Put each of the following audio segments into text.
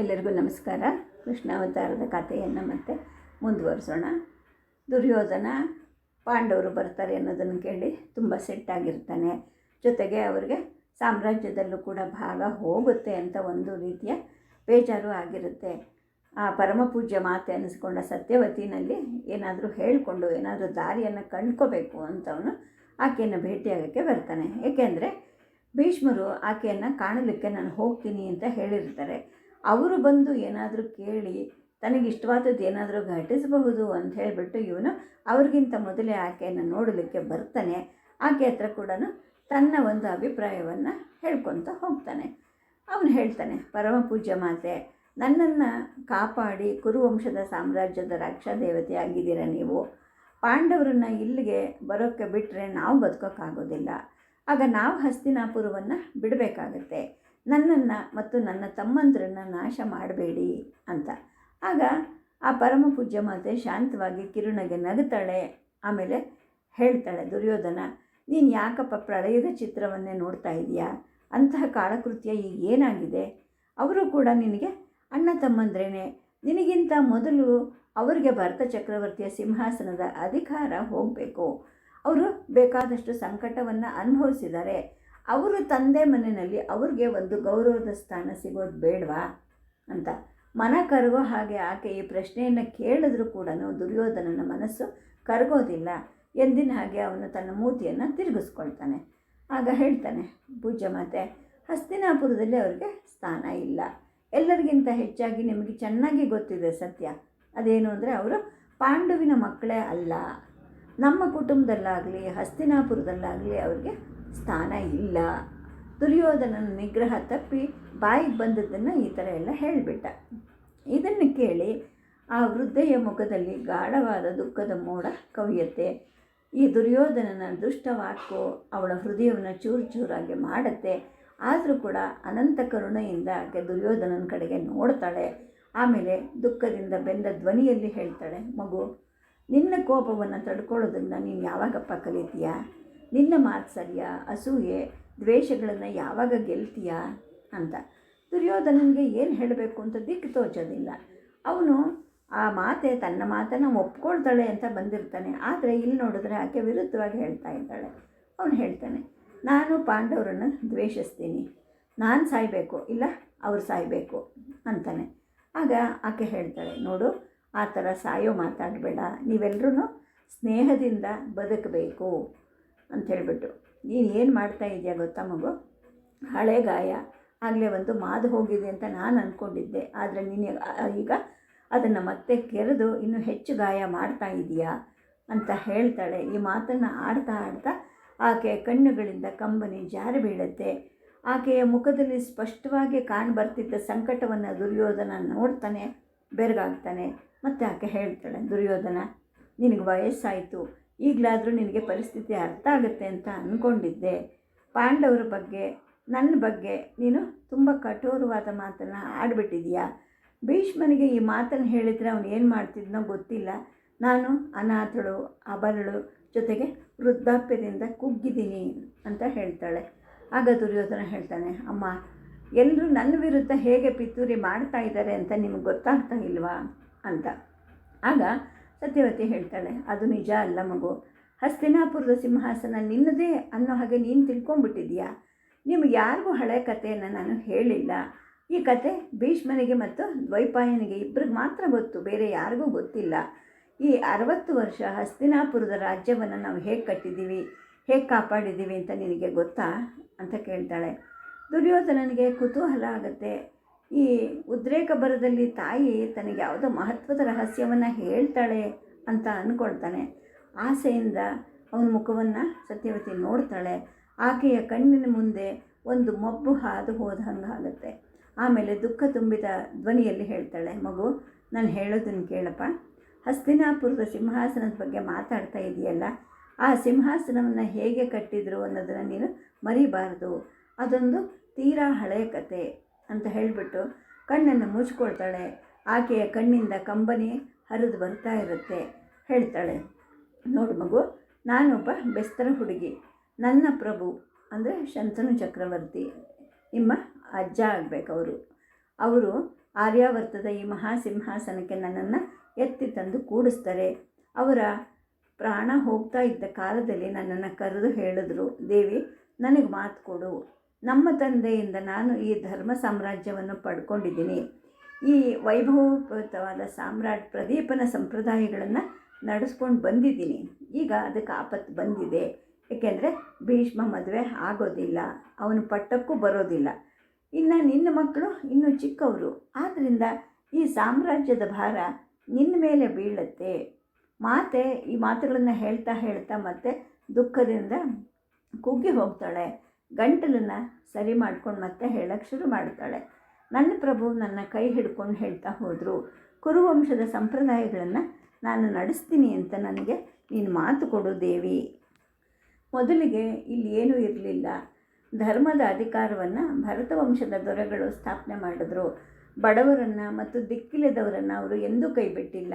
ಎಲ್ಲರಿಗೂ ನಮಸ್ಕಾರ. ಕೃಷ್ಣಾವತಾರದ ಕಥೆಯನ್ನು ಮತ್ತೆ ಮುಂದುವರಿಸೋಣ. ದುರ್ಯೋಧನ ಪಾಂಡವರು ಬರ್ತಾರೆ ಅನ್ನೋದನ್ನು ಕೇಳಿ ತುಂಬ ಸೆಟ್ಟಾಗಿರ್ತಾನೆ ಜೊತೆಗೆ ಅವರಿಗೆ ಸಾಮ್ರಾಜ್ಯದಲ್ಲೂ ಕೂಡ ಭಾಗ ಹೋಗುತ್ತೆ ಅಂತ ಒಂದು ರೀತಿಯ ಬೇಜಾರು ಆಗಿರುತ್ತೆ. ಆ ಪರಮಪೂಜ್ಯ ಮಾತೆ ಅನ್ನಿಸ್ಕೊಂಡ ಸತ್ಯವತಿನಲ್ಲಿ ಏನಾದರೂ ಹೇಳಿಕೊಂಡು, ಏನಾದರೂ ದಾರಿಯನ್ನು ಕಂಡ್ಕೋಬೇಕು ಅಂತವನು ಆಕೆಯನ್ನು ಭೇಟಿಯಾಗೋಕ್ಕೆ ಬರ್ತಾನೆ. ಏಕೆಂದರೆ ಭೀಷ್ಮರು ಆಕೆಯನ್ನು ಕಾಣಲಿಕ್ಕೆ ನಾನು ಹೋಗ್ತೀನಿ ಅಂತ ಹೇಳಿರ್ತಾರೆ. ಅವರು ಬಂದು ಏನಾದರೂ ಕೇಳಿ, ತನಗೆ ಇಷ್ಟವಾದದ್ದು ಏನಾದರೂ ಘಟಿಸಬಹುದು ಅಂತ ಹೇಳಿಬಿಟ್ಟು ಇವನು ಅವ್ರಿಗಿಂತ ಮೊದಲೇ ಆಕೆಯನ್ನು ನೋಡಲಿಕ್ಕೆ ಬರ್ತಾನೆ. ಆಕೆ ಹತ್ರ ಕೂಡ ತನ್ನ ಒಂದು ಅಭಿಪ್ರಾಯವನ್ನು ಹೇಳ್ಕೊತ ಹೋಗ್ತಾನೆ. ಅವನು ಹೇಳ್ತಾನೆ, ಪರಮ ಪೂಜ್ಯ ಮಾತೆ, ನನ್ನನ್ನು ಕಾಪಾಡಿ ಕುರುವಂಶದ ಸಾಮ್ರಾಜ್ಯದ ರಕ್ಷಾ ದೇವತೆ ಆಗಿದ್ದೀರ ನೀವು. ಪಾಂಡವರನ್ನು ಇಲ್ಲಿಗೆ ಬರೋಕ್ಕೆ ಬಿಟ್ಟರೆ ನಾವು ಬದುಕೋಕ್ಕಾಗೋದಿಲ್ಲ. ಆಗ ನಾವು ಹಸ್ತಿನಾಪುರವನ್ನು ಬಿಡಬೇಕಾಗತ್ತೆ. ನನ್ನನ್ನು ಮತ್ತು ನನ್ನ ತಮ್ಮಂದ್ರನ್ನು ನಾಶ ಮಾಡಬೇಡಿ ಅಂತ. ಆಗ ಆ ಪರಮ ಪೂಜ್ಯ ಮಾತೆ ಶಾಂತವಾಗಿ ಕಿರುಣಗೆ ನಗುತ್ತಾಳೆ. ಆಮೇಲೆ ಹೇಳ್ತಾಳೆ, ದುರ್ಯೋಧನ, ನೀನು ಯಾಕಪ್ಪ ಪ್ರಳಯದ ಚಿತ್ರವನ್ನೇ ನೋಡ್ತಾ ಇದೆಯಾ? ಅಂತಹ ಕಾಳಕೃತ್ಯ ಈಗ ಏನಾಗಿದೆ? ಅವರು ಕೂಡ ನಿನಗೆ ಅಣ್ಣ ತಮ್ಮಂದ್ರೇನೆ. ನಿನಗಿಂತ ಮೊದಲು ಅವರಿಗೆ ಭರತ ಚಕ್ರವರ್ತಿಯ ಸಿಂಹಾಸನದ ಅಧಿಕಾರ ಹೋಗಬೇಕು. ಅವರು ಬೇಕಾದಷ್ಟು ಸಂಕಟವನ್ನು ಅನುಭವಿಸಿದ್ದಾರೆ. ಅವರು ತಂದೆ ಮನೆಯಲ್ಲಿ ಅವ್ರಿಗೆ ಒಂದು ಗೌರವದ ಸ್ಥಾನ ಸಿಗೋದು ಬೇಡವಾ ಅಂತ. ಮನ ಕರಗೋ ಹಾಗೆ ಆಕೆ ಈ ಪ್ರಶ್ನೆಯನ್ನು ಕೇಳಿದ್ರೂ ಕೂಡ ದುರ್ಯೋಧನನ ಮನಸ್ಸು ಕರಗೋದಿಲ್ಲ. ಎಂದಿನ ಹಾಗೆ ಅವನು ತನ್ನ ಮೂತಿಯನ್ನು ತಿರುಗಿಸ್ಕೊಳ್ತಾನೆ. ಆಗ ಹೇಳ್ತಾನೆ, ಪೂಜ್ಯ ಮಾತೆ, ಹಸ್ತಿನಾಪುರದಲ್ಲಿ ಅವ್ರಿಗೆ ಸ್ಥಾನ ಇಲ್ಲ. ಎಲ್ಲರಿಗಿಂತ ಹೆಚ್ಚಾಗಿ ನಿಮಗೆ ಚೆನ್ನಾಗಿ ಗೊತ್ತಿದೆ ಸತ್ಯ. ಅದೇನು ಅಂದರೆ ಅವರು ಪಾಂಡುವಿನ ಮಕ್ಕಳೇ ಅಲ್ಲ. ನಮ್ಮ ಕುಟುಂಬದಲ್ಲಾಗಲಿ, ಹಸ್ತಿನಾಪುರದಲ್ಲಾಗಲಿ ಅವ್ರಿಗೆ ಸ್ಥಾನ ಇಲ್ಲ. ದುರ್ಯೋಧನನ ನಿಗ್ರಹ ತಪ್ಪಿ ಬಾಯಿಗೆ ಬಂದದ್ದನ್ನು ಈ ಥರ ಎಲ್ಲ ಹೇಳಿಬಿಟ್ಟ. ಇದನ್ನು ಕೇಳಿ ಆ ವೃದ್ಧೆಯ ಮುಖದಲ್ಲಿ ಗಾಢವಾದ ದುಃಖದ ಮೋಡ ಕವಿಯುತ್ತೆ. ಈ ದುರ್ಯೋಧನನ ದುಷ್ಟವಾಕು ಅವಳ ಹೃದಯವನ್ನು ಚೂರು ಚೂರಾಗಿ ಮಾಡುತ್ತೆ. ಆದರೂ ಕೂಡ ಅನಂತ ಕರುಣೆಯಿಂದ ಆಕೆ ದುರ್ಯೋಧನನ ಕಡೆಗೆ ನೋಡ್ತಾಳೆ. ಆಮೇಲೆ ದುಃಖದಿಂದ ಬೆಂದ ಧ್ವನಿಯಲ್ಲಿ ಹೇಳ್ತಾಳೆ, ಮಗು, ನಿನ್ನ ಕೋಪವನ್ನು ತಡ್ಕೊಳ್ಳೋದನ್ನು ನೀನು ಯಾವಾಗಪ್ಪ ಕಲಿತೀಯಾ? ನಿನ್ನ ಮಾತ್ಸರ್ಯ ಅಸೂಯೆ, ದ್ವೇಷಗಳನ್ನು ಯಾವಾಗ ಗೆಲ್ತೀಯಾ ಅಂತ. ದುರ್ಯೋಧನನಿಗೆ ಏನು ಹೇಳಬೇಕು ಅಂತ ದಿಕ್ಕು ತೋಚೋದಿಲ್ಲ. ಅವನು ಆ ಮಾತೆ ತನ್ನ ಮಾತನ್ನು ಒಪ್ಕೊಳ್ತಾಳೆ ಅಂತ ಬಂದಿರ್ತಾನೆ. ಆದರೆ ಇಲ್ಲಿ ನೋಡಿದ್ರೆ ಆಕೆ ವಿರುದ್ಧವಾಗಿ ಹೇಳ್ತಾ ಇದ್ದಾಳೆ. ಅವನು ಹೇಳ್ತಾನೆ, ನಾನು ಪಾಂಡವರನ್ನು ದ್ವೇಷಿಸ್ತೀನಿ. ನಾನು ಸಾಯಬೇಕು, ಇಲ್ಲ ಅವ್ರು ಸಾಯಬೇಕು, ಅಂತಾನೆ. ಆಗ ಆಕೆ ಹೇಳ್ತಾಳೆ, ನೋಡು, ಆ ಥರ ಸಾಯೋ ಮಾತಾಡಬೇಡ. ನೀವೆಲ್ಲರೂ ಸ್ನೇಹದಿಂದ ಬದುಕಬೇಕು. ಅಂತ ಹೇಳಿಬಿಟ್ಟು ನೀನು ಏನು ಮಾಡ್ತಾ ಇದೆಯಾ ಗೊತ್ತಾ ಮಗು? ಹಳೆ ಗಾಯ ಆಗಲೇ ಒಂದು ಮಾದು ಹೋಗಿದೆ ಅಂತ ನಾನು ಅಂದ್ಕೊಂಡಿದ್ದೆ ಆದರೆ ನೀನು ಈಗ ಅದನ್ನು ಮತ್ತೆ ಕೆರೆದು ಇನ್ನೂ ಹೆಚ್ಚು ಗಾಯ ಮಾಡ್ತಾ ಇದೆಯಾ ಅಂತ ಹೇಳ್ತಾಳೆ. ಈ ಮಾತನ್ನು ಆಡ್ತಾ ಆಡ್ತಾ ಆಕೆ ಕಣ್ಣುಗಳಿಂದ ಕಂಬನಿ ಜಾರಿ ಬೀಳುತ್ತೆ. ಆಕೆಯ ಮುಖದಲ್ಲಿ ಸ್ಪಷ್ಟವಾಗಿ ಕಾಣಬರ್ತಿದ್ದ ಸಂಕಟವನ್ನು ದುರ್ಯೋಧನ ನೋಡ್ತಾನೆ, ಬೆರಗಾಗ್ತಾನೆ, ಮತ್ತು ಆಕೆ ಹೇಳ್ತಾಳೆ, ದುರ್ಯೋಧನ, ನಿನಗೆ ವಯಸ್ಸಾಯಿತು. ಈಗಲಾದರೂ ನಿನಗೆ ಪರಿಸ್ಥಿತಿ ಅರ್ಥ ಆಗುತ್ತೆ ಅಂತ ಅಂದ್ಕೊಂಡಿದ್ದೆ ಪಾಂಡವರ ಬಗ್ಗೆ ನನ್ನ ಬಗ್ಗೆ ನೀನು ತುಂಬ ಕಠೋರವಾದ ಮಾತನ್ನು ಆಡ್ಬಿಟ್ಟಿದೀಯಾ. ಭೀಷ್ಮನಿಗೆ ಈ ಮಾತನ್ನು ಹೇಳಿದರೆ ಅವನು ಏನು ಮಾಡ್ತಿದ್ನೋ ಗೊತ್ತಿಲ್ಲ. ನಾನು ಅನಾಥಳು ಅಬಲಳು ಜೊತೆಗೆ ವೃದ್ಧಾಪ್ಯದಿಂದ ಕುಗ್ಗಿದ್ದೀನಿ ಅಂತ ಹೇಳ್ತಾಳೆ. ಆಗ ದುರ್ಯೋಧನ ಹೇಳ್ತಾನೆ, ಅಮ್ಮ ಎಲ್ಲರೂ ನನ್ನ ವಿರುದ್ಧ ಹೇಗೆ ಪಿತೂರಿ ಮಾಡ್ತಾ ಇದ್ದಾರೆ ಅಂತ ನಿಮಗೆ ಗೊತ್ತಾಗ್ತಾ ಇಲ್ವಾ? ಅಂತ. ಆಗ ಸತ್ಯವತಿ ಹೇಳ್ತಾಳೆ, ಅದು ನಿಜ ಅಲ್ಲ ಮಗು. ಹಸ್ತಿನಾಪುರದ ಸಿಂಹಾಸನ ನಿನ್ನದೇ ಅನ್ನೋ ಹಾಗೆ ನೀನು ತಿಳ್ಕೊಂಬಿಟ್ಟಿದೀಯಾ ನಿಮ್ಗೆ ಯಾರಿಗೂ ಹಳೆ ಕಥೆಯನ್ನು ನಾನು ಹೇಳಿಲ್ಲ. ಈ ಕತೆ ಭೀಷ್ಮನಿಗೆ ಮತ್ತು ದ್ವೈಪಾಯನಿಗೆ ಇಬ್ಬರಿಗೆ ಮಾತ್ರ ಗೊತ್ತು, ಬೇರೆ ಯಾರಿಗೂ ಗೊತ್ತಿಲ್ಲ. ಈ ಅರವತ್ತು ವರ್ಷ ಹಸ್ತಿನಾಪುರದ ರಾಜ್ಯವನ್ನು ನಾವು ಹೇಗೆ ಕಟ್ಟಿದ್ದೀವಿ, ಹೇಗೆ ಕಾಪಾಡಿದ್ದೀವಿ ಅಂತ ನಿನಗೆ ಗೊತ್ತಾ? ಅಂತ ಕೇಳ್ತಾಳೆ. ದುರ್ಯೋಧನನಿಗೆ ಕುತೂಹಲ ಆಗುತ್ತೆ. ಈ ಉದ್ರೇಕ ಬರದಲ್ಲಿ ತಾಯಿ ತನಗೆ ಯಾವುದೋ ಮಹತ್ವದ ರಹಸ್ಯವನ್ನು ಹೇಳ್ತಾಳೆ ಅಂತ ಅಂದ್ಕೊಳ್ತಾನೆ ಆಸೆಯಿಂದ ಅವನ ಮುಖವನ್ನು ಸತ್ಯವತಿ ನೋಡ್ತಾಳೆ. ಆಕೆಯ ಕಣ್ಣಿನ ಮುಂದೆ ಒಂದು ಮಬ್ಬು ಹಾದು ಹೋದ ಹಂಗಾಗುತ್ತೆ ಆಮೇಲೆ ದುಃಖ ತುಂಬಿದ ಧ್ವನಿಯಲ್ಲಿ ಹೇಳ್ತಾಳೆ, ಮಗು, ನಾನು ಹೇಳೋದನ್ನು ಕೇಳಪ್ಪ. ಹಸ್ತಿನಾಪುರದ ಸಿಂಹಾಸನದ ಬಗ್ಗೆ ಮಾತಾಡ್ತಾ ಇದೆಯಲ್ಲ. ಆ ಸಿಂಹಾಸನವನ್ನು ಹೇಗೆ ಕಟ್ಟಿದ್ರು ಅನ್ನೋದನ್ನು ನೀನು ಮರಿಬಾರದು. ಅದೊಂದು ತೀರಾ ಹಳೆಯ ಕತೆ. ಅಂತ ಹೇಳಿಬಿಟ್ಟು ಕಣ್ಣನ್ನು ಮುಚ್ಕೊಳ್ತಾಳೆ. ಆಕೆಯ ಕಣ್ಣಿಂದ ಕಂಬನಿ ಹರಿದು ಬರ್ತಾ ಇರುತ್ತೆ, ಹೇಳ್ತಾಳೆ. ನೋಡು ಮಗು, ನಾನೊಬ್ಬ ಬೆಸ್ತರ ಹುಡುಗಿ. ನನ್ನ ಪ್ರಭು ಅಂದರೆ ಶಂತನು ಚಕ್ರವರ್ತಿ. ನಿಮ್ಮ ಅಜ್ಜ ಆಗಬೇಕು ಅವರು ಅವರು ಆರ್ಯಾವರ್ತದ ಈ ಮಹಾಸಿಂಹಾಸನಕ್ಕೆ ನನ್ನನ್ನು ಎತ್ತಿ ತಂದು ಕೂಡಿಸ್ತಾರೆ. ಅವರ ಪ್ರಾಣ ಹೋಗ್ತಾ ಇದ್ದ ಕಾಲದಲ್ಲಿ ನನ್ನನ್ನು ಕರೆದು ಹೇಳಿದ್ರು, ದೇವಿ, ನನಗೆ ಮಾತು ಕೊಡು. ನಮ್ಮ ತಂದೆಯಿಂದ ನಾನು ಈ ಧರ್ಮ ಸಾಮ್ರಾಜ್ಯವನ್ನು ಪಡ್ಕೊಂಡಿದ್ದೀನಿ. ಈ ವೈಭವೋಪೇತವಾದ ಸಾಮ್ರಾಟ್ ಪ್ರದೀಪನ ಸಂಪ್ರದಾಯಗಳನ್ನು ನಡೆಸ್ಕೊಂಡು ಬಂದಿದ್ದೀನಿ. ಈಗ ಅದಕ್ಕೆ ಆಪತ್ತು ಬಂದಿದೆ. ಏಕೆಂದರೆ ಭೀಷ್ಮ ಮದುವೆ ಆಗೋದಿಲ್ಲ, ಅವನು ಪಟ್ಟಕ್ಕೂ ಬರೋದಿಲ್ಲ. ಇನ್ನು ನಿನ್ನ ಮಕ್ಕಳು ಇನ್ನೂ ಚಿಕ್ಕವರು. ಆದ್ದರಿಂದ ಈ ಸಾಮ್ರಾಜ್ಯದ ಭಾರ ನಿನ್ನ ಮೇಲೆ ಬೀಳುತ್ತೆ. ಮಾತೆ ಈ ಮಾತುಗಳನ್ನು ಹೇಳ್ತಾ ಹೇಳ್ತಾ ಮತ್ತೆ ದುಃಖದಿಂದ ಕುಗ್ಗಿ ಹೋಗ್ತಾಳೆ. ಗಂಟಲನ್ನು ಸರಿ ಮಾಡ್ಕೊಂಡು ಮತ್ತೆ ಹೇಳಕ್ಕೆ ಶುರು ಮಾಡ್ತಾಳೆ. ನನ್ನ ಪ್ರಭು ನನ್ನ ಕೈ ಹಿಡ್ಕೊಂಡು ಹೇಳ್ತಾ ಹೋದರು. ಕುರುವಂಶದ ಸಂಪ್ರದಾಯಗಳನ್ನು ನಾನು ನಡೆಸ್ತೀನಿ ಅಂತ ನನಗೆ ನೀನು ಮಾತು ಕೊಡು ದೇವಿ. ಮೊದಲಿಗೆ ಇಲ್ಲಿ ಏನೂ ಇರಲಿಲ್ಲ. ಧರ್ಮದ ಅಧಿಕಾರವನ್ನು ಭರತ ವಂಶದ ದೊರೆಗಳು ಸ್ಥಾಪನೆ ಮಾಡಿದ್ರು. ಬಡವರನ್ನು ಮತ್ತು ದಿಕ್ಕಿಲ್ಲದವರನ್ನು ಅವರು ಎಂದೂ ಕೈಬಿಟ್ಟಿಲ್ಲ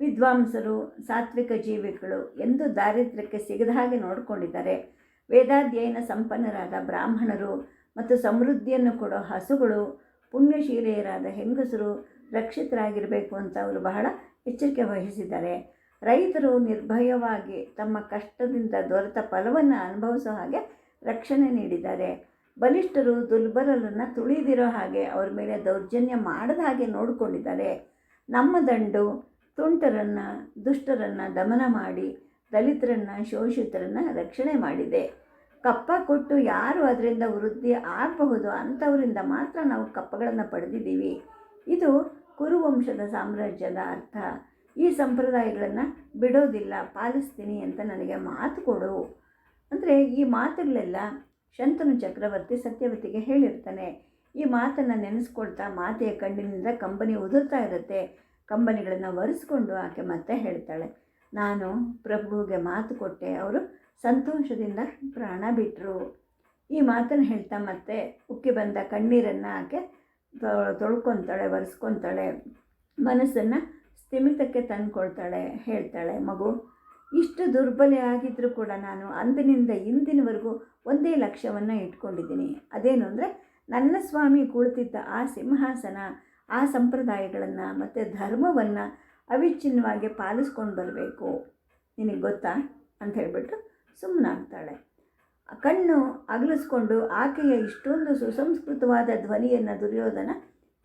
ವಿದ್ವಾಂಸರು, ಸಾತ್ವಿಕ ಜೀವಿಗಳು ಎಂದು ದಾರಿದ್ರ್ಯಕ್ಕೆ ಸಿಗದ ಹಾಗೆ ನೋಡಿಕೊಂಡಿದ್ದಾರೆ. ವೇದಾಧ್ಯಯನ ಸಂಪನ್ನರಾದ ಬ್ರಾಹ್ಮಣರು ಮತ್ತು ಸಮೃದ್ಧಿಯನ್ನು ಕೊಡೋ ಹಸುಗಳು, ಪುಣ್ಯಶೀಲೆಯರಾದ ಹೆಂಗಸರು ರಕ್ಷಿತರಾಗಿರಬೇಕು ಅಂತ ಅವರು ಬಹಳ ಎಚ್ಚರಿಕೆ ವಹಿಸಿದ್ದಾರೆ. ರೈತರು ನಿರ್ಭಯವಾಗಿ ತಮ್ಮ ಕಷ್ಟದಿಂದ ದೊರೆತ ಫಲವನ್ನು ಅನುಭವಿಸೋ ಹಾಗೆ ರಕ್ಷಣೆ ನೀಡಿದ್ದಾರೆ. ಬಲಿಷ್ಠರು ದುರ್ಬಲರನ್ನು ತುಳಿದಿರೋ ಹಾಗೆ ಅವ್ರ ಮೇಲೆ ದೌರ್ಜನ್ಯ ಮಾಡದ ಹಾಗೆ ನೋಡಿಕೊಂಡಿದ್ದಾರೆ. ನಮ್ಮ ದಂಡು ತುಂಟರನ್ನು, ದುಷ್ಟರನ್ನು ದಮನ ಮಾಡಿ, ದಲಿತರನ್ನು ಶೋಷಿತರನ್ನು ರಕ್ಷಣೆ ಮಾಡಿದೆ. ಕಪ್ಪ ಕೊಟ್ಟು ಯಾರು ಅದರಿಂದ ವೃದ್ಧಿ ಆಗಬಹುದು ಅಂಥವರಿಂದ ಮಾತ್ರ ನಾವು ಕಪ್ಪಗಳನ್ನು ಪಡೆದಿದ್ದೀವಿ. ಇದು ಕುರುವಂಶದ ಸಾಮ್ರಾಜ್ಯದ ಅರ್ಥ. ಈ ಸಂಪ್ರದಾಯಗಳನ್ನು ಬಿಡೋದಿಲ್ಲ, ಪಾಲಿಸ್ತೀನಿ ಅಂತ ನನಗೆ ಮಾತು ಕೊಡು. ಅಂದರೆ ಈ ಮಾತುಗಳೆಲ್ಲ ಶಂತನು ಚಕ್ರವರ್ತಿ ಸತ್ಯವತಿಗೆ ಹೇಳಿರ್ತಾನೆ. ಈ ಮಾತನ್ನು ನೆನೆಸ್ಕೊಳ್ತಾ ಮಾತೆಯ ಕಣ್ಣಿನಿಂದ ಕಂಬನಿ ಉದುರ್ತಾ ಇರುತ್ತೆ. ಕಂಬನಿಗಳನ್ನು ಒರೆಸ್ಕೊಂಡು ಆಕೆ ಮತ್ತೆ ಹೇಳ್ತಾಳೆ. ನಾನು ಪ್ರಭುವಿಗೆ ಮಾತು ಕೊಟ್ಟೆ, ಅವರು ಸಂತೋಷದಿಂದ ಪ್ರಾಣ ಬಿಟ್ಟರು ಈ ಮಾತನ್ನು ಹೇಳ್ತಾ ಮತ್ತೆ ಉಕ್ಕಿ ಬಂದ ಕಣ್ಣೀರನ್ನು ಆಕೆ ತೊಳ್ಕೊತಾಳೆ, ಒರೆಸ್ಕೊತಾಳೆ. ಮನಸ್ಸನ್ನು ಸ್ಥಿಮಿತಕ್ಕೆ ತಂದುಕೊಳ್ತಾಳೆ, ಹೇಳ್ತಾಳೆ, ಮಗು, ಇಷ್ಟು ದುರ್ಬಲ ಆಗಿದ್ದರೂ ಕೂಡ ನಾನು ಅಂದಿನಿಂದ ಇಂದಿನವರೆಗೂ ಒಂದೇ ಲಕ್ಷ್ಯವನ್ನು ಇಟ್ಕೊಂಡಿದ್ದೀನಿ. ಅದೇನು ಅಂದರೆ ನನ್ನ ಸ್ವಾಮಿ ಕುಳಿತಿದ್ದ ಆ ಸಿಂಹಾಸನ, ಆ ಸಂಪ್ರದಾಯಗಳನ್ನು ಮತ್ತು ಧರ್ಮವನ್ನು ಅವಿಚ್ಛಿನ್ನವಾಗಿ ಪಾಲಿಸ್ಕೊಂಡು ಬರಬೇಕು. ನಿನಗೆ ಗೊತ್ತಾ? ಅಂತ ಹೇಳಿಬಿಟ್ಟು ಸುಮ್ಮನಾಗ್ತಾಳೆ ಕಣ್ಣು ಅಗಲಿಸ್ಕೊಂಡು ಆಕೆಯ ಇಷ್ಟೊಂದು ಸುಸಂಸ್ಕೃತವಾದ ಧ್ವನಿಯನ್ನು ದುರ್ಯೋಧನ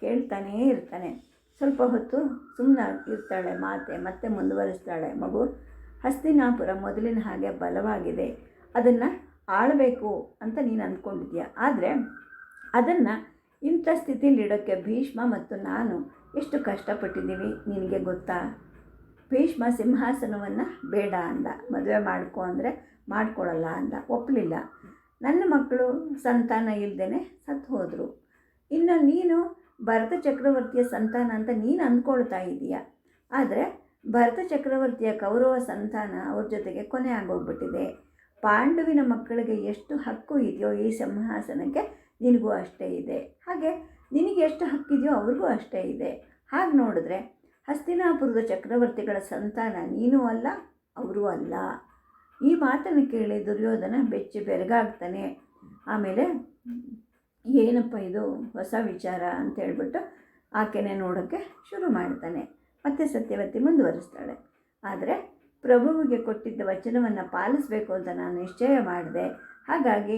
ಕೇಳ್ತಾನೇ ಇರ್ತಾನೆ. ಸ್ವಲ್ಪ ಹೊತ್ತು ಸುಮ್ಮನೆ ಇರ್ತಾಳೆ ಮಾತೆ, ಮತ್ತೆ ಮುಂದುವರಿಸ್ತಾಳೆ. ಮಗು, ಹಸ್ತಿನಾಪುರ ಮೊದಲಿನ ಹಾಗೆ ಬಲವಾಗಿದೆ. ಅದನ್ನು ಆಳಬೇಕು ಅಂತ ನೀನು ಅಂದ್ಕೊಂಡಿದ್ಯಾ ಆದರೆ ಅದನ್ನು ಇಂಥ ಸ್ಥಿತಿಲಿಡೋಕ್ಕೆ ಭೀಷ್ಮ ಮತ್ತು ನಾನು ಎಷ್ಟು ಕಷ್ಟಪಟ್ಟಿದ್ದೀವಿ ನಿನಗೆ ಗೊತ್ತಾ? ಭೀಷ್ಮ ಸಿಂಹಾಸನವನ್ನು ಬೇಡ ಅಂದ. ಮದುವೆ ಮಾಡಿಕೊ ಅಂದರೆ ಮಾಡ್ಕೊಳ್ಳಲ್ಲ ಅಂದ. ಒಪ್ಪಲಿಲ್ಲ ನನ್ನ ಮಕ್ಕಳು ಸಂತಾನ ಇಲ್ಲದೇ ಸತ್ತು ಹೋದರು. ಇನ್ನು ನೀನು ಭರತ ಚಕ್ರವರ್ತಿಯ ಸಂತಾನ ಅಂತ ನೀನು ಅಂದ್ಕೊಳ್ತಾ ಇದೀಯ? ಆದರೆ ಭರತ ಚಕ್ರವರ್ತಿಯ ಕೌರವ ಸಂತಾನ ಅವ್ರ ಜೊತೆಗೆ ಕೊನೆ ಆಗೋಗ್ಬಿಟ್ಟಿದೆ. ಪಾಂಡುವಿನ ಮಕ್ಕಳಿಗೆ ಎಷ್ಟು ಹಕ್ಕು ಇದೆಯೋ ಈ ಸಿಂಹಾಸನಕ್ಕೆ ನಿನಗೂ ಅಷ್ಟೇ ಇದೆ. ಹಾಗೆ ನಿನಗೆ ಎಷ್ಟು ಹಕ್ಕಿದೆಯೋ ಅವ್ರಿಗೂ ಅಷ್ಟೇ ಇದೆ. ಹಾಗೆ ನೋಡಿದ್ರೆ ಹಸ್ತಿನಾಪುರದ ಚಕ್ರವರ್ತಿಗಳ ಸಂತಾನ ನೀನೂ ಅಲ್ಲ, ಅವರೂ ಅಲ್ಲ. ಈ ಮಾತನ್ನು ಕೇಳಿ ದುರ್ಯೋಧನ ಬೆಚ್ಚಿ ಬೆರಗಾಗ್ತಾನೆ. ಆಮೇಲೆ ಏನಪ್ಪ ಇದು ಹೊಸ ವಿಚಾರ ಅಂತ ಹೇಳ್ಬಿಟ್ಟು ಆಕೆನೆ ನೋಡೋಕ್ಕೆ ಶುರು ಮಾಡ್ತಾನೆ. ಮತ್ತೆ ಸತ್ಯವತಿ ಮುಂದುವರಿಸ್ತಾಳೆ. ಆದರೆ ಪ್ರಭುವಿಗೆ ಕೊಟ್ಟಿದ್ದ ವಚನವನ್ನು ಪಾಲಿಸಬೇಕು ಅಂತ ನಾನು ನಿಶ್ಚಯ ಮಾಡಿದೆ. ಹಾಗಾಗಿ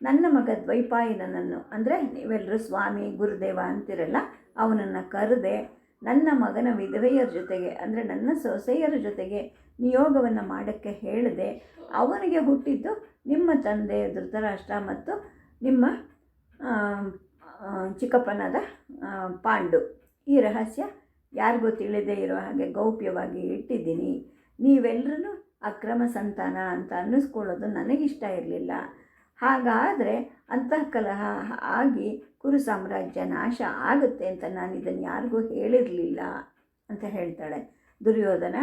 ನನ್ನ ಮಗ ದ್ವೈಪಾಯನನನ್ನು ಅಂದರೆ ನೀವೆಲ್ಲರೂ ಸ್ವಾಮಿ, ಗುರುದೇವ ಅಂತಿರಲ್ಲ ಅವನನ್ನು ಕರೆದೆ ನನ್ನ ಮಗನ ವಿಧವೆಯರ ಜೊತೆಗೆ, ಅಂದರೆ ನನ್ನ ಸೊಸೆಯರ ಜೊತೆಗೆ ನಿಯೋಗವನ್ನು ಮಾಡೋಕ್ಕೆ ಹೇಳಿದೆ, ಅವನಿಗೆ ಹುಟ್ಟಿದ್ದು ನಿಮ್ಮ ತಂದೆ ಧೃತರಾಷ್ಟ್ರ ಮತ್ತು ನಿಮ್ಮ ಚಿಕ್ಕಪ್ಪನಾದ ಪಾಂಡು. ಈ ರಹಸ್ಯ ಯಾರಿಗೂ ತಿಳಿದೇ ಇರೋ ಹಾಗೆ ಗೌಪ್ಯವಾಗಿ ಇಟ್ಟಿದ್ದೀನಿ. ನೀವೆಲ್ಲರೂ ಅಕ್ರಮ ಸಂತಾನ ಅಂತ ಅನ್ನಿಸ್ಕೊಳ್ಳೋದು ನನಗಿಷ್ಟ ಇರಲಿಲ್ಲ. ಹಾಗಾದರೆ ಅಂತಃಕಲಹ ಆಗಿ ಕುರು ಸಾಮ್ರಾಜ್ಯ ನಾಶ ಆಗುತ್ತೆ ಅಂತ ನಾನು ಇದನ್ನು ಯಾರಿಗೂ ಹೇಳಿರಲಿಲ್ಲ ಅಂತ ಹೇಳ್ತಾಳೆ. ದುರ್ಯೋಧನ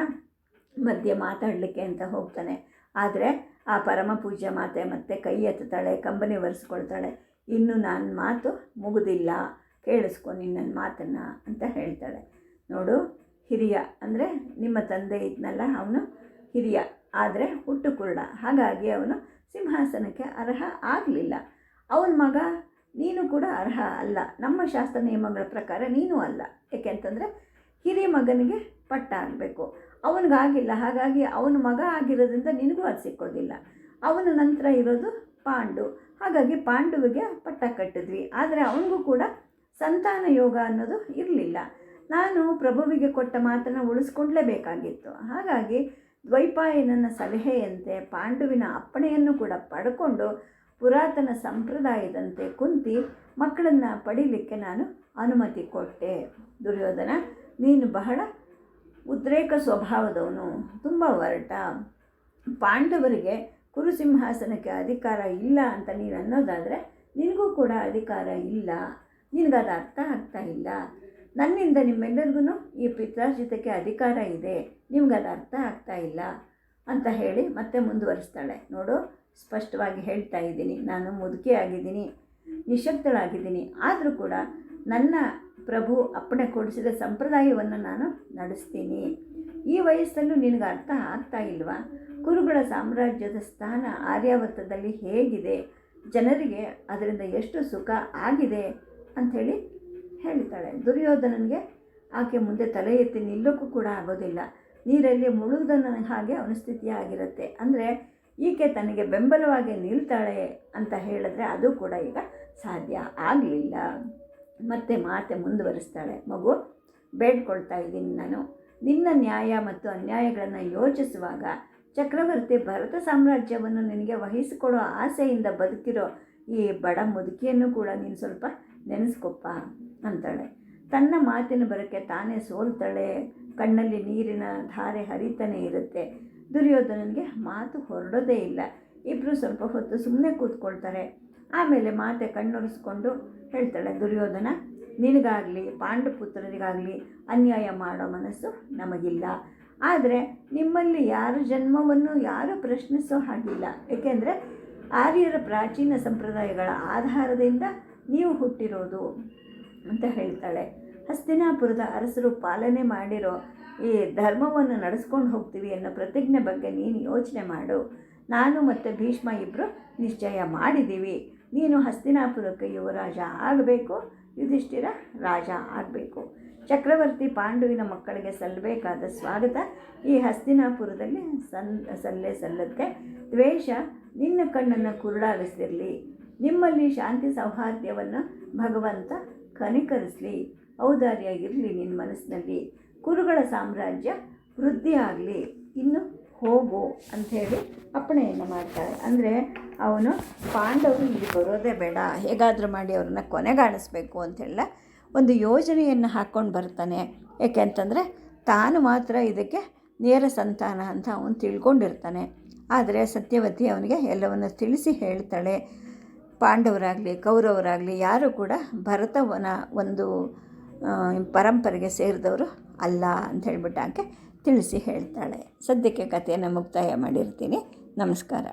ಮಧ್ಯೆ ಮಾತಾಡಲಿಕ್ಕೆ ಅಂತ ಹೋಗ್ತಾನೆ. ಆದರೆ ಆ ಪರಮ ಪೂಜ್ಯ ಮಾತೆ ಮತ್ತೆ ಕೈ ಎತ್ತುತ್ತಾಳೆ, ಕಂಬನಿ ಒರೆಸ್ಕೊಳ್ತಾಳೆ. ಇನ್ನು ನನ್ನ ಮಾತು ಮುಗುದಿಲ್ಲ, ಕೇಳಿಸ್ಕೊ ನಿನ್ನ ಮಾತನ್ನು ಅಂತ ಹೇಳ್ತಾಳೆ. ನೋಡು, ಹಿರಿಯ ಅಂದರೆ ನಿಮ್ಮ ತಂದೆ ಇದ್ನಲ್ಲ, ಅವನು ಹಿರಿಯ. ಆದರೆ ಹುಟ್ಟು ಕುರುಡ. ಹಾಗಾಗಿ ಅವನು ಸಿಂಹಾಸನಕ್ಕೆ ಅರ್ಹ ಆಗಲಿಲ್ಲ. ಅವನ ಮಗ ನೀನು ಕೂಡ ಅರ್ಹ ಅಲ್ಲ. ನಮ್ಮ ಶಾಸ್ತ್ರ ನಿಯಮಗಳ ಪ್ರಕಾರ ನೀನು ಅಲ್ಲ. ಏಕೆಂತಂದರೆ ಹಿರಿಯ ಮಗನಿಗೆ ಪಟ್ಟ ಆಗಬೇಕು. ಅವನಿಗಾಗಿಲ್ಲ, ಹಾಗಾಗಿ ಅವನ ಮಗ ಆಗಿರೋದ್ರಿಂದ ನಿನಗೂ ಅದು ಸಿಕ್ಕೋದಿಲ್ಲ. ಅವನ ನಂತರ ಇರೋದು ಪಾಂಡು. ಹಾಗಾಗಿ ಪಾಂಡುವಿಗೆ ಪಟ್ಟ ಕಟ್ಟಿದ್ವಿ. ಆದರೆ ಅವನಿಗೂ ಕೂಡ ಸಂತಾನ ಯೋಗ ಅನ್ನೋದು ಇರಲಿಲ್ಲ. ನಾನು ಪ್ರಭುವಿಗೆ ಕೊಟ್ಟ ಮಾತನ್ನು ಉಳಿಸ್ಕೊಂಡ್ಲೇಬೇಕಾಗಿತ್ತು. ಹಾಗಾಗಿ ದ್ವೈಪಾಯನನ ಸಲಹೆಯಂತೆ ಪಾಂಡುವಿನ ಅಪ್ಪಣೆಯನ್ನು ಕೂಡ ಪಡ್ಕೊಂಡು ಪುರಾತನ ಸಂಪ್ರದಾಯದಂತೆ ಕುಂತಿ ಮಕ್ಕಳನ್ನು ಪಡೀಲಿಕ್ಕೆ ನಾನು ಅನುಮತಿ ಕೊಟ್ಟೆ. ದುರ್ಯೋಧನ, ನೀನು ಬಹಳ ಉದ್ರೇಕ ಸ್ವಭಾವದವನು, ತುಂಬ ಹೊರಟ ಪಾಂಡವರಿಗೆ ಕುರುಸಿಂಹಾಸನಕ್ಕೆ ಅಧಿಕಾರ ಇಲ್ಲ ಅಂತ ನೀನು ಅನ್ನೋದಾದರೆ ನಿನಗೂ ಕೂಡ ಅಧಿಕಾರ ಇಲ್ಲ. ನಿನಗದು ಅರ್ಥ ಆಗ್ತಾ ಇಲ್ಲ. ನನ್ನಿಂದ ನಿಮ್ಮೆಲ್ಲರಿಗೂ ಈ ಪಿತ್ರಾರ್ಜಿತಕ್ಕೆ ಅಧಿಕಾರ ಇದೆ. ನಿಮ್ಗದು ಅರ್ಥ ಆಗ್ತಾ ಇಲ್ಲ ಅಂತ ಹೇಳಿ ಮತ್ತೆ ಮುಂದುವರಿಸ್ತಾಳೆ. ನೋಡು ಸ್ಪಷ್ಟವಾಗಿ ಹೇಳ್ತಾ ಇದ್ದೀನಿ. ನಾನು ಮುದುಕಿ ಆಗಿದ್ದೀನಿ ನಿಶಬ್ದಳಾಗಿದ್ದೀನಿ ಆದರೂ ಕೂಡ ನನ್ನ ಪ್ರಭು ಅಪ್ಪಣೆ ಕೊಡಿಸಿದ ಸಂಪ್ರದಾಯವನ್ನು ನಾನು ನಡೆಸ್ತೀನಿ. ಈ ವಯಸ್ಸಲ್ಲೂ ನಿನಗೆ ಅರ್ಥ ಆಗ್ತಾ ಇಲ್ವಾ? ಕುರುಗಳ ಸಾಮ್ರಾಜ್ಯದ ಸ್ಥಾನ ಆರ್ಯಾವರ್ತದಲ್ಲಿ ಹೇಗಿದೆ? ಜನರಿಗೆ ಅದರಿಂದ ಎಷ್ಟು ಸುಖ ಆಗಿದೆ? ಅಂಥೇಳಿ ಹೇಳ್ತಾಳೆ. ದುರ್ಯೋಧನನಿಗೆ ಆಕೆ ಮುಂದೆ ತಲೆ ಎತ್ತಿ ನಿಲ್ಲೋಕ್ಕೂ ಕೂಡ ಆಗೋದಿಲ್ಲ. ನೀರಲ್ಲಿ ಮುಳುಗ್ದನ ಹಾಗೆ ಅವನ ಸ್ಥಿತಿ ಆಗಿರುತ್ತೆ ಅಂದರೆ ಈಕೆ ತನಗೆ ಬೆಂಬಲವಾಗಿ ನಿಲ್ತಾಳೆ ಅಂತ ಹೇಳಿದ್ರೆ ಅದು ಕೂಡ ಈಗ ಸಾಧ್ಯ ಆಗಲಿಲ್ಲ. ಮತ್ತೆ ಮಾತೆ ಮುಂದುವರಿಸ್ತಾಳೆ. ಮಗು, ಬೇಡ್ಕೊಳ್ತಾ ಇದ್ದೀನಿ ನಾನು. ನಿನ್ನ ನ್ಯಾಯ ಮತ್ತು ಅನ್ಯಾಯಗಳನ್ನು ಯೋಚಿಸುವಾಗ ಚಕ್ರವರ್ತಿ ಭರತ ಸಾಮ್ರಾಜ್ಯವನ್ನು ನಿನಗೆ ವಹಿಸಿಕೊಡೋ ಆಸೆಯಿಂದ ಬದುಕಿರೋ ಈ ಬಡ ಮುದುಕಿಯನ್ನು ಕೂಡ ನೀನು ಸ್ವಲ್ಪ ನೆನೆಸ್ಕೊಪ್ಪ ಅಂತಾಳೆ. ತನ್ನ ಮಾತಿನ ಬರಕ್ಕೆ ತಾನೇ ಸೋಲ್ತಾಳೆ. ಕಣ್ಣಲ್ಲಿ ನೀರಿನ ಧಾರೆ ಹರಿತಾನೆ ಇರುತ್ತೆ. ದುರ್ಯೋಧನನಿಗೆ ಮಾತು ಹೊರಡೋದೇ ಇಲ್ಲ. ಇಬ್ಬರು ಸ್ವಲ್ಪ ಹೊತ್ತು ಸುಮ್ಮನೆ ಕೂತ್ಕೊಳ್ತಾರೆ. ಆಮೇಲೆ ಮಾತೆ ಕಣ್ಣೊರೆಸ್ಕೊಂಡು ಹೇಳ್ತಾಳೆ, ದುರ್ಯೋಧನ, ನಿನಗಾಗಲಿ, ಪಾಂಡುಪುತ್ರರಿಗಾಗಲಿ ಅನ್ಯಾಯ ಮಾಡೋ ಮನಸ್ಸು ನಮಗಿಲ್ಲ. ಆದರೆ ನಿಮ್ಮಲ್ಲಿ ಯಾರ ಜನ್ಮವನ್ನು ಯಾರು ಪ್ರಶ್ನಿಸೋ ಹಾಗಿಲ್ಲ. ಏಕೆಂದರೆ ಆರ್ಯರ ಪ್ರಾಚೀನ ಸಂಪ್ರದಾಯಗಳ ಆಧಾರದಿಂದ ನೀವು ಹುಟ್ಟಿರೋದು, ಅಂತ ಹೇಳ್ತಾಳೆ. ಹಸ್ತಿನಾಪುರದ ಅರಸರು ಪಾಲನೆ ಮಾಡಿರೋ ಈ ಧರ್ಮವನ್ನು ನಡೆಸ್ಕೊಂಡು ಹೋಗ್ತೀವಿ ಅನ್ನೋ ಪ್ರತಿಜ್ಞೆ ಬಗ್ಗೆ ನೀನು ಯೋಚನೆ ಮಾಡು. ನಾನು ಮತ್ತು ಭೀಷ್ಮ ಇಬ್ಬರು ನಿಶ್ಚಯ ಮಾಡಿದ್ದೀವಿ. ನೀನು ಹಸ್ತಿನಾಪುರಕ್ಕೆ ಯುವರಾಜ ಆಗಬೇಕು, ಯುಧಿಷ್ಠಿರ ರಾಜ ಆಗಬೇಕು. ಚಕ್ರವರ್ತಿ ಪಾಂಡುವಿನ ಮಕ್ಕಳಿಗೆ ಸಲ್ಲಬೇಕಾದ ಸ್ವಾಗತ. ಈ ಹಸ್ತಿನಾಪುರದಲ್ಲಿ ಸಲ್ ಸಲ್ಲೇ ಸಲ್ಲತ್ತೆ ದ್ವೇಷ, ನಿನ್ನ ಕಣ್ಣನ್ನು ಕುರುಡಾಗಿಸ್ತಿರಲಿ. ನಿಮ್ಮಲ್ಲಿ ಶಾಂತಿ ಸೌಹಾರ್ದವನ್ನು ಭಗವಂತ ಕನಿಕರಿಸಲಿ. ಔದಾರ್ಯ ಇರಲಿ ನಿನ್ನ ಮನಸ್ಸಿನಲ್ಲಿ. ಕುರುಗಳ ಸಾಮ್ರಾಜ್ಯ ವೃದ್ಧಿ ಆಗಲಿ, ಇನ್ನು ಹೋಗು ಅಂಥೇಳಿ ಅಪ್ಪಣೆಯನ್ನು ಮಾಡ್ತಾರೆ. ಅಂದರೆ ಅವನು ಪಾಂಡವರು ಇಲ್ಲಿ ಬರೋದೇ ಬೇಡ, ಹೇಗಾದರೂ ಮಾಡಿ ಅವ್ರನ್ನ ಕೊನೆಗಾಣಿಸ್ಬೇಕು ಅಂತೆಲ್ಲ ಒಂದು ಯೋಜನೆಯನ್ನು ಹಾಕ್ಕೊಂಡು ಬರ್ತಾನೆ. ಯಾಕೆ ಅಂತಂದರೆ ತಾನು ಮಾತ್ರ ಇದಕ್ಕೆ ನೇರ ಸಂತಾನ ಅಂತ ಅವನು ತಿಳ್ಕೊಂಡಿರ್ತಾನೆ. ಆದರೆ ಸತ್ಯವತಿ ಅವನಿಗೆ ಎಲ್ಲವನ್ನು ತಿಳಿಸಿ ಹೇಳ್ತಾಳೆ. ಪಾಂಡವರಾಗಲಿ, ಕೌರವರಾಗಲಿ, ಯಾರೂ ಕೂಡ ಭರತವನ ಒಂದು ಪರಂಪರೆಗೆ ಸೇರಿದವರು ಅಲ್ಲ ಅಂತ ಹೇಳ್ಬಿಟ್ಟು ಆಕೆ ತಿಳಿಸಿ ಹೇಳ್ತಾಳೆ. ಸದ್ಯಕ್ಕೆ ಕಥೆಯನ್ನು ಮುಕ್ತಾಯ ಮಾಡಿರ್ತೀನಿ. ನಮಸ್ಕಾರ.